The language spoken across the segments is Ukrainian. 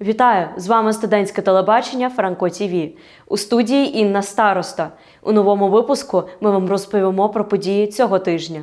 Вітаю! З вами студентське телебачення Франко ТІВІ. У студії Інна Староста. У новому випуску ми вам розповімо про події цього тижня.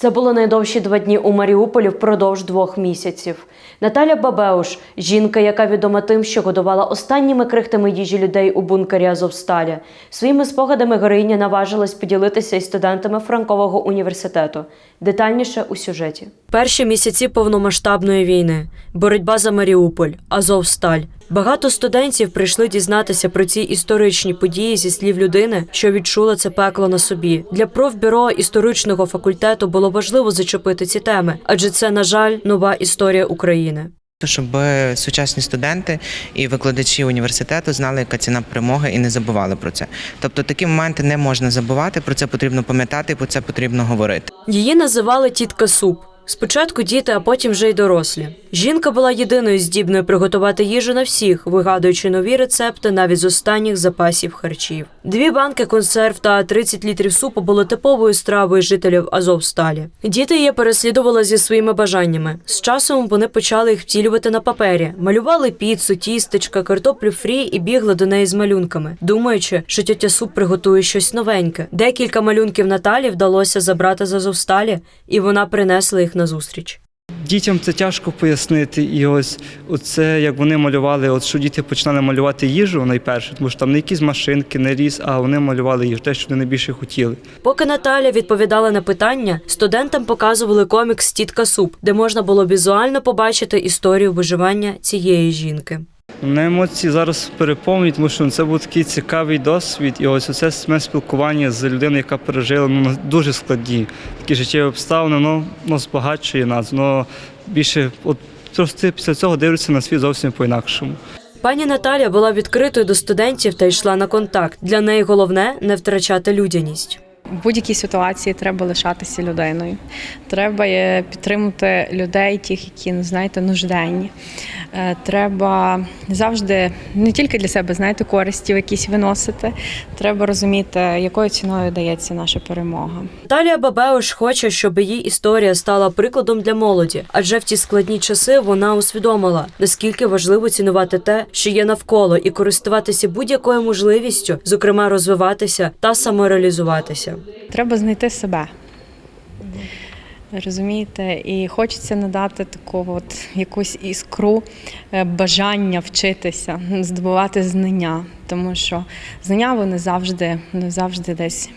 Це були найдовші два дні у Маріуполі впродовж двох місяців. Наталя Бабеуш, жінка, яка відома тим, що годувала останніми крихтами їжі людей у бункері Азовсталі, своїми спогадами героїня наважилась поділитися із студентами Франкового університету. Детальніше у сюжеті. Перші місяці повномасштабної війни, боротьба за Маріуполь, Азовсталь. Багато студентів прийшли дізнатися про ці історичні події зі слів людини, що відчула це пекло на собі. Для профбюро історичного факультету було важливо зачепити ці теми, адже це, на жаль, нова історія України. щоб сучасні студенти і викладачі університету знали, яка ціна перемоги, і не забували про це. Тобто такі моменти не можна забувати. Про це потрібно пам'ятати, про це потрібно говорити. Її називали тітка суп. Спочатку діти, а потім вже й дорослі. Жінка була єдиною здібною приготувати їжу на всіх, вигадуючи нові рецепти навіть з останніх запасів харчів. Дві банки консерв та 30 літрів супу були типовою стравою жителів Азовсталі. Діти її переслідували зі своїми бажаннями. З часом вони почали їх втілювати на папері, малювали піцу, тістечка, картоплю фрі і бігли до неї з малюнками, думаючи, що тетя суп приготує щось новеньке. Декілька малюнків Наталі вдалося забрати з Азовсталі, і вона принесла їх назустріч. Дітям це тяжко пояснити, і ось оце, як вони малювали, от що діти починали малювати їжу найперше, тому що там не якісь машинки, не ріс, а вони малювали їжу, те, що вони найбільше хотіли. Поки Наталя відповідала на питання, студентам показували комікс Тітка Суп, де можна було візуально побачити історію виживання цієї жінки. Мене емоції зараз переповнюють, тому що це був такий цікавий досвід, і ось оце саме спілкування з людиною, яка пережила ну, дуже складні такі життєві обставини, воно, воно збагачує нас, воно більше от просто після цього дивишся на світ зовсім по-інакшому. Пані Наталя була відкритою до студентів та йшла на контакт. Для неї головне не втрачати людяність. В будь-якій ситуації треба лишатися людиною. Треба е, підтримувати людей, тих, які ну, знаєте, нужденні. Е, Треба завжди не тільки для себе знаєте, користі якісь виносити. Треба розуміти, якою ціною дається наша перемога. Наталія Бабеуш хоче, щоб її історія стала прикладом для молоді, адже в ті складні часи вона усвідомила, наскільки важливо цінувати те, що є навколо, і користуватися будь-якою можливістю, зокрема розвиватися та самореалізуватися. Треба знайти себе. Розумієте, і хочеться надати таку от якусь іскру е, бажання вчитися, здобувати знання, тому що знання вони завжди, не завжди десь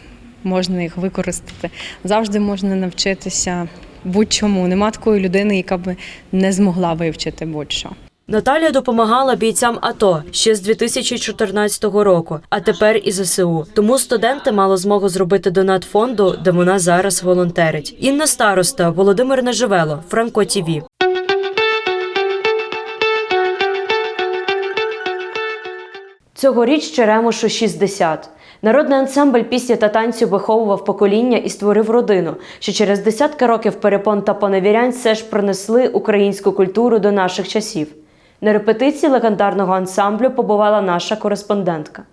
можна їх використати. Завжди можна навчитися будь-чому. Нема такої людини, яка би не змогла вивчити будь-що. Наталія допомагала бійцям АТО ще з 2014 року, а тепер і ЗСУ. Тому студенти мали змогу зробити донат фонду, де вона зараз волонтерить. Інна староста, Володимир Неживело, Франко ТІВІ. Цьогоріч Черемошу 60. Народний ансамбль пісні та танцю виховував покоління і створив родину, що через десятки років перепон та поневірянь все ж принесли українську культуру до наших часів. На репетиції легендарного ансамблю побувала наша кореспондентка.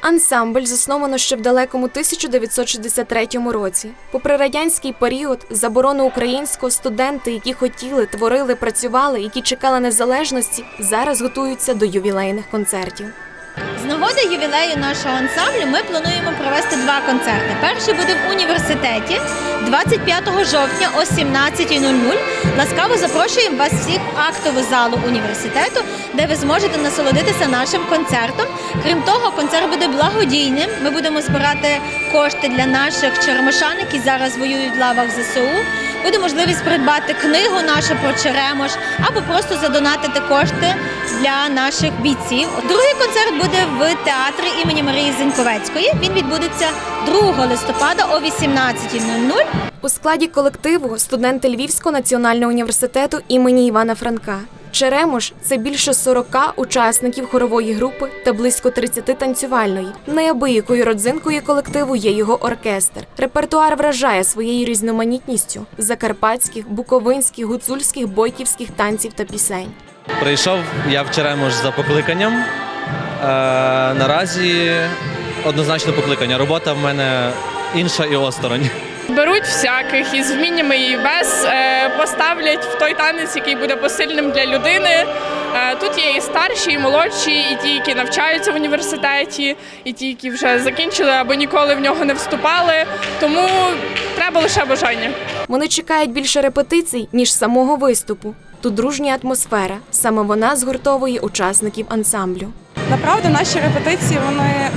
Ансамбль засновано ще в далекому 1963 році. Попри радянський період, заборону українського студенти, які хотіли, творили, працювали, які чекали незалежності, зараз готуються до ювілейних концертів. З нагоди ювілею нашого ансамблю ми плануємо провести два концерти. Перший буде в університеті 25 жовтня о 17.00. Ласкаво запрошуємо вас всіх в актову залу університету, де ви зможете насолодитися нашим концертом. Крім того, концерт буде благодійним. Ми будемо збирати кошти для наших черемошан, які зараз воюють в лавах ЗСУ. Буде можливість придбати книгу нашу про Черемош або просто задонатити кошти для наших бійців. Другий концерт буде в театрі імені Марії Зеньковецької. Він відбудеться 2 листопада о 18.00. У складі колективу студенти Львівського національного університету імені Івана Франка. Черемош це більше 40 учасників хорової групи та близько 30 танцювальної. Неабиякою родзинкою колективу є його оркестр. Репертуар вражає своєю різноманітністю закарпатських, буковинських, гуцульських, бойківських танців та пісень. Прийшов я в Черемош за покликанням. Е, наразі однозначно покликання. Робота в мене інша і осторонь. Беруть всяких із вміннями і без, е, поставлять в той танець, який буде посильним для людини. Е, Тут є і старші, і молодші, і ті, які навчаються в університеті, і ті, які вже закінчили або ніколи в нього не вступали. Тому треба лише бажання. Вони чекають більше репетицій, ніж самого виступу. Тут дружня атмосфера. Саме вона згуртовує учасників ансамблю. Направду наші репетиції вони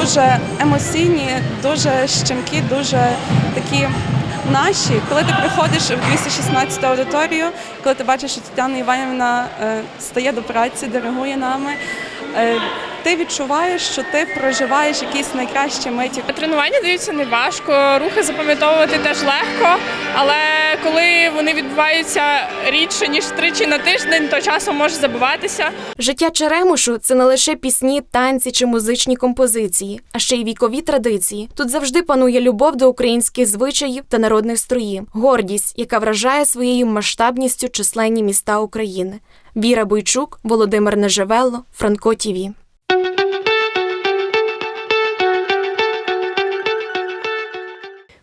дуже емоційні, дуже щемкі, дуже такі наші. Коли ти приходиш в 216 аудиторію, коли ти бачиш, що Тетяна Іванівна е, стає до праці, диригує нами. Е, Ти відчуваєш, що ти проживаєш якісь найкращі миті. Тренування даються не важко, рухи запам'ятовувати теж легко, але коли вони відбуваються рідше ніж тричі на тиждень, то часом може забуватися. Життя Черемушу це не лише пісні, танці чи музичні композиції, а ще й вікові традиції. Тут завжди панує любов до українських звичаїв та народних строїв, гордість, яка вражає своєю масштабністю численні міста України. Віра Бойчук, Володимир Нежевелло, Франко Тіві.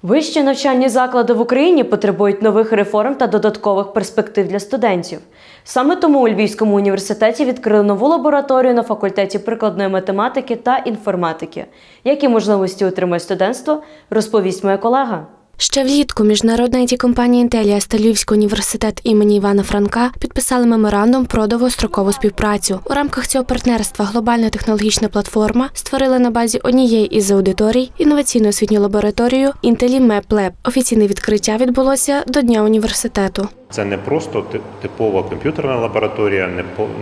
Вищі навчальні заклади в Україні потребують нових реформ та додаткових перспектив для студентів. Саме тому у Львівському університеті відкрили нову лабораторію на факультеті прикладної математики та інформатики. Які можливості отримує студентство, розповість моя колега. Ще влітку міжнародна it компанія Інтеліас та Львівський університет імені Івана Франка підписали меморандум про довгострокову співпрацю. У рамках цього партнерства глобальна технологічна платформа створила на базі однієї із аудиторій інноваційну освітню лабораторію Інтелі Map Офіційне відкриття відбулося до Дня університету. Це не просто типова комп'ютерна лабораторія,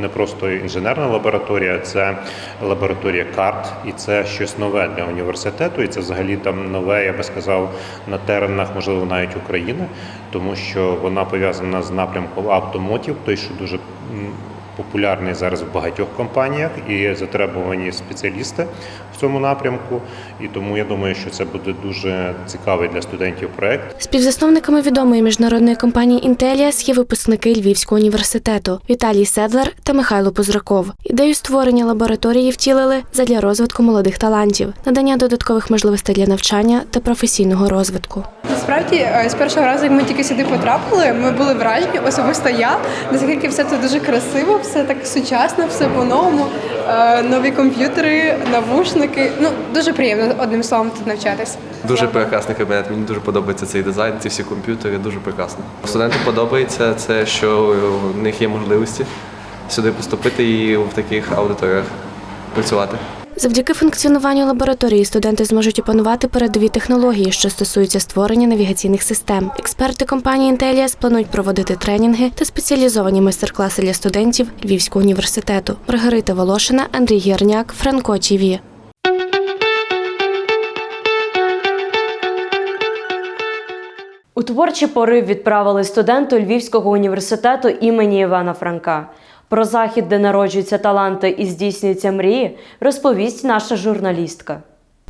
не просто інженерна лабораторія, це лабораторія карт, і це щось нове для університету. І це взагалі там нове, я би сказав, на теренах, можливо, навіть України, тому що вона пов'язана з напрямком автомотів, той, що дуже популярний зараз в багатьох компаніях і затребувані спеціалісти в цьому напрямку. І тому я думаю, що це буде дуже цікавий для студентів проект. Співзасновниками відомої міжнародної компанії Інтеліас є випускники Львівського університету Віталій Седлер та Михайло Позраков. Ідею створення лабораторії втілили задля розвитку молодих талантів, надання додаткових можливостей для навчання та професійного розвитку. Насправді, е, з першого разу, як ми тільки сюди потрапили, ми були вражені, особисто я, наскільки все це дуже красиво, все так сучасно, все по-новому. Е, Нові комп'ютери, навушники. Ну, дуже приємно одним словом тут навчатися. Дуже прекрасний кабінет. Мені дуже подобається цей дизайн, ці всі комп'ютери, дуже прекрасно. Студентам подобається це, що в них є можливості сюди поступити і в таких аудиторіях працювати. Завдяки функціонуванню лабораторії студенти зможуть опанувати передові технології, що стосуються створення навігаційних систем. Експерти компанії Інтеліас планують проводити тренінги та спеціалізовані майстер-класи для студентів Львівського університету. Маргарита Волошина, Андрій Гірняк, Франко ТІВІ. У творчий порив відправили студенту Львівського університету імені Івана Франка. Про захід, де народжуються таланти і здійснюються мрії, розповість наша журналістка.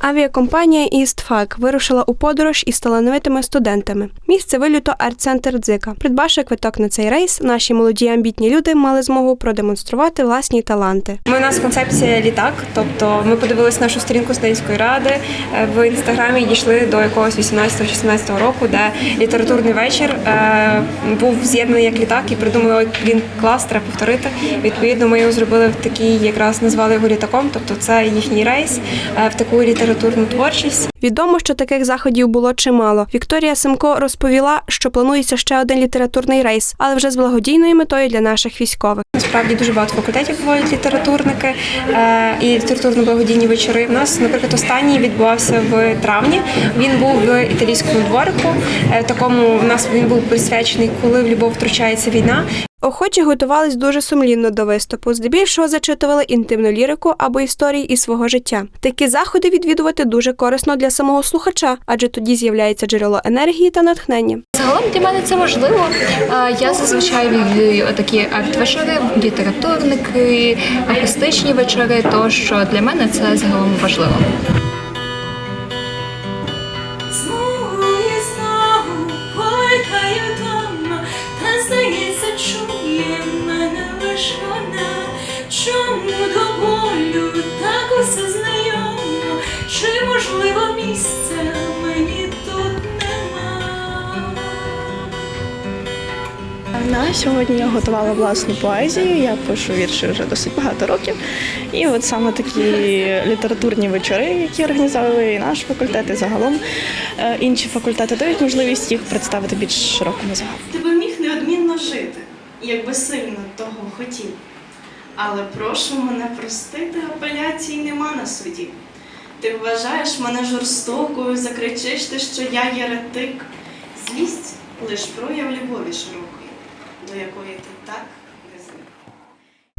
Авіакомпанія «Істфак» вирушила у подорож із талановитими студентами. Місце виліту арт-центр Дзика. Придбавши квиток на цей рейс, наші молоді амбітні люди мали змогу продемонструвати власні таланти. Ми у нас концепція літак, тобто ми подивилися нашу сторінку студентської ради е, в інстаграмі дійшли до якогось 18-16 року, де літературний вечір е, був з'єднаний як літак і придумали він клас, треба повторити. Відповідно, ми його зробили в такий, якраз назвали його літаком, тобто це їхній рейс е, в таку літературну творчість. Відомо, що таких заходів було чимало. Вікторія Семко розповіла, що планується ще один літературний рейс, але вже з благодійною метою для наших військових. Насправді дуже багато факультетів проводять літературники е, і літературно-благодійні вечори. У нас, наприклад, останній відбувався в травні. Він був в італійському дворику. Е, такому в нас він був присвячений, коли в любов втручається війна. Охочі готувались дуже сумлінно до виступу. Здебільшого зачитували інтимну лірику або історії із свого життя. Такі заходи відвідувати дуже корисно для самого слухача, адже тоді з'являється джерело енергії та натхнення. Загалом для мене це важливо. Я зазвичай відвідую такі арт-вечори, літературники, акустичні вечори. Тощо для мене це загалом важливо. ж вона, чому до болю так усе знайомо, чи можливо місце мені тут нема? На сьогодні я готувала власну поезію, я пишу вірші вже досить багато років. І от саме такі літературні вечори, які організовує і наш факультет, і загалом е, інші факультети дають можливість їх представити більш широкому загалу. Ти би міг неодмінно жити, якби сильно того хотів. Але прошу мене простити, апеляцій нема на суді. Ти вважаєш мене жорстокою, закричиш ти, що я єретик. Злість лиш прояв любові широкої, до якої ти так.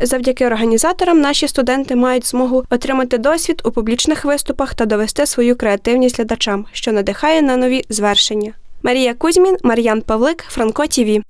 Завдяки організаторам наші студенти мають змогу отримати досвід у публічних виступах та довести свою креативність глядачам, що надихає на нові звершення. Марія Кузьмін, Мар'ян Павлик, Франко ТІВІ.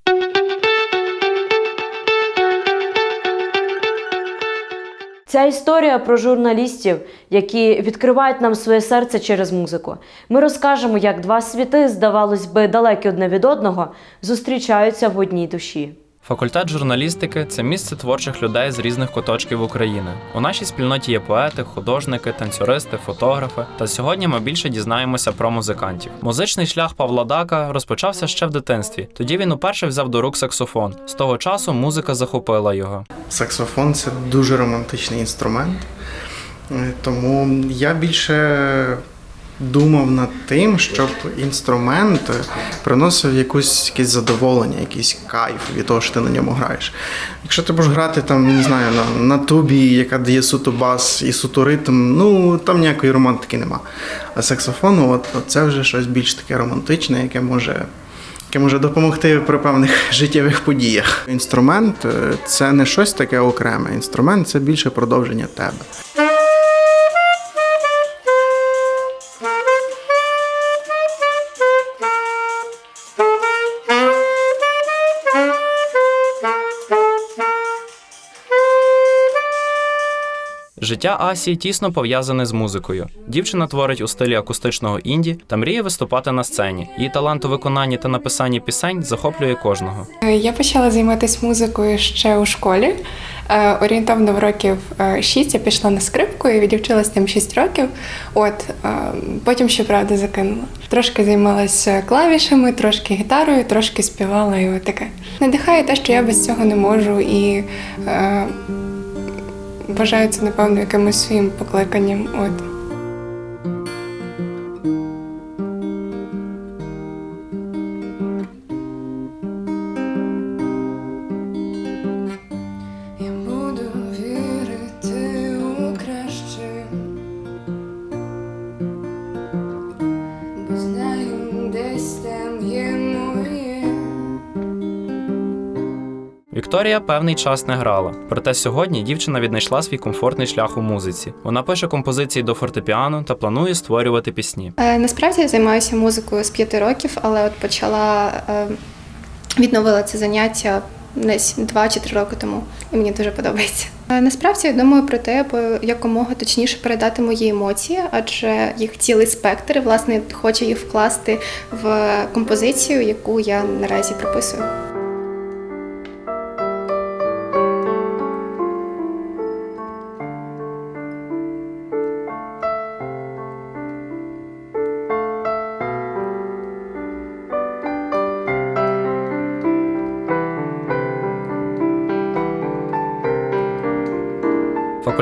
Ця історія про журналістів, які відкривають нам своє серце через музику. Ми розкажемо, як два світи, здавалось би, далекі одне від одного, зустрічаються в одній душі. Факультет журналістики це місце творчих людей з різних куточків України. У нашій спільноті є поети, художники, танцюристи, фотографи. Та сьогодні ми більше дізнаємося про музикантів. Музичний шлях Павла Дака розпочався ще в дитинстві. Тоді він уперше взяв до рук саксофон. З того часу музика захопила його. Саксофон це дуже романтичний інструмент, Е, тому я більше думав над тим, щоб інструмент приносив якусь якесь задоволення, якийсь кайф від того, що ти на ньому граєш. Якщо ти будеш грати там, не знаю, на, на тубі, яка дає суто бас і суто ритм, ну там ніякої романтики нема. А саксофон, от, от це вже щось більш таке романтичне, яке може яке може допомогти при певних життєвих подіях. Інструмент е, це не щось таке окреме. Інструмент це більше продовження тебе. Життя Асі тісно пов'язане з музикою. Дівчина творить у стилі акустичного інді та мріє виступати на сцені. Її талант у виконанні та написанні пісень захоплює кожного. Я почала займатися музикою ще у школі. Е, Орієнтовно в років 6 я пішла на скрипку і відівчилась там 6 років. От е, потім, щоправда, закинула. Трошки займалася клавішами, трошки гітарою, трошки співала і от таке. Надихає те, що я без цього не можу, і е, вважаю це, напевно, якимось своїм покликанням. От. Вікторія певний час не грала. Проте сьогодні дівчина віднайшла свій комфортний шлях у музиці. Вона пише композиції до фортепіано та планує створювати пісні. Е, Насправді я займаюся музикою з п'яти років, але от почала е, відновила це заняття десь два чи три роки тому, і мені дуже подобається. Е, Насправді я думаю про те, аби якомога точніше передати мої емоції, адже їх цілий спектр. Власне, хочу їх вкласти в композицію, яку я наразі прописую.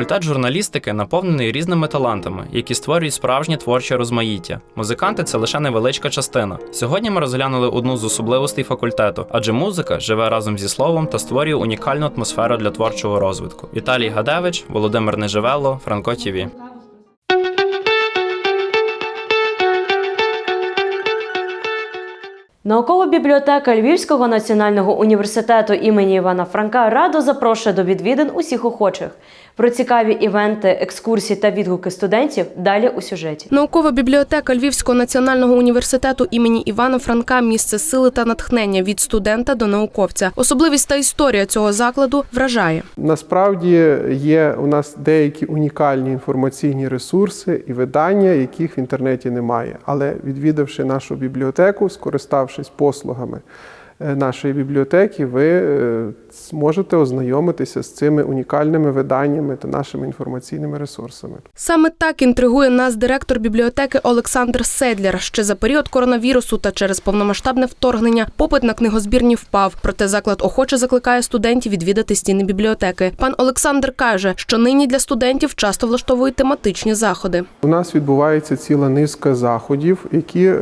Факультет журналістики наповнений різними талантами, які створюють справжнє творче розмаїття. Музиканти це лише невеличка частина. Сьогодні ми розглянули одну з особливостей факультету, адже музика живе разом зі словом та створює унікальну атмосферу для творчого розвитку. Віталій Гадевич, Володимир Неживело, Франко ТІВІ. Наукова бібліотека Львівського національного університету імені Івана Франка радо запрошує до відвідин усіх охочих. Про цікаві івенти, екскурсії та відгуки студентів далі у сюжеті. Наукова бібліотека Львівського національного університету імені Івана Франка місце сили та натхнення від студента до науковця. Особливість та історія цього закладу вражає. Насправді є у нас деякі унікальні інформаційні ресурси і видання, яких в інтернеті немає. Але відвідавши нашу бібліотеку, скориставшись послугами е, нашої бібліотеки ви е, зможете ознайомитися з цими унікальними виданнями та нашими інформаційними ресурсами. Саме так інтригує нас директор бібліотеки Олександр Седляр. Ще за період коронавірусу та через повномасштабне вторгнення попит на книгозбірні впав. Проте заклад охоче закликає студентів відвідати стіни бібліотеки. Пан Олександр каже, що нині для студентів часто влаштовують тематичні заходи. У нас відбувається ціла низка заходів, які е,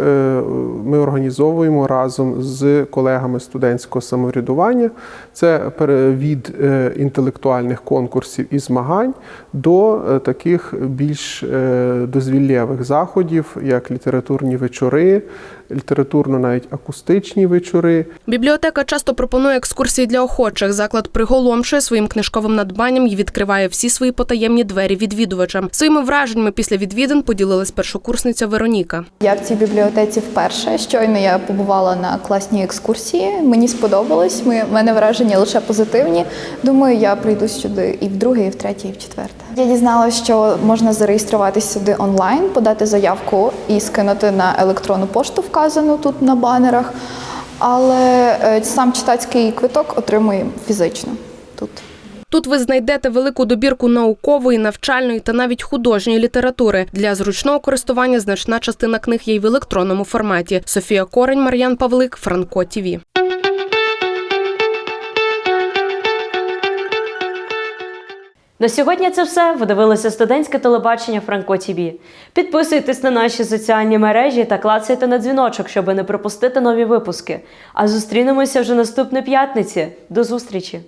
ми організовуємо разом з колегами студентського самоврядування. Це від е, інтелектуальних конкурсів і змагань до е, таких більш е, дозвіллєвих заходів, як літературні вечори, літературно навіть акустичні вечори. Бібліотека часто пропонує екскурсії для охочих. Заклад приголомшує своїм книжковим надбанням і відкриває всі свої потаємні двері відвідувачам. Своїми враженнями після відвідин поділилась першокурсниця Вероніка. Я в цій бібліотеці вперше. Щойно я побувала на класній екскурсії. Мені сподобалось. Ми- мене враження лише позитивні. Думаю, я прийду сюди і в друге, і в третє, і в четверте. Я дізналася, що можна зареєструватись сюди онлайн, подати заявку і скинути на електронну пошту, вказану тут на банерах. Але е, сам читацький квиток отримуємо фізично тут. Тут ви знайдете велику добірку наукової, навчальної та навіть художньої літератури. Для зручного користування значна частина книг є й в електронному форматі. Софія Корень, Мар'ян Павлик, Франко ТІВІ. На сьогодні це все. Ви дивилися студентське телебачення Франко ТІВІ. Підписуйтесь на наші соціальні мережі та клацайте на дзвіночок, щоб не пропустити нові випуски. А зустрінемося вже наступної п'ятниці. До зустрічі!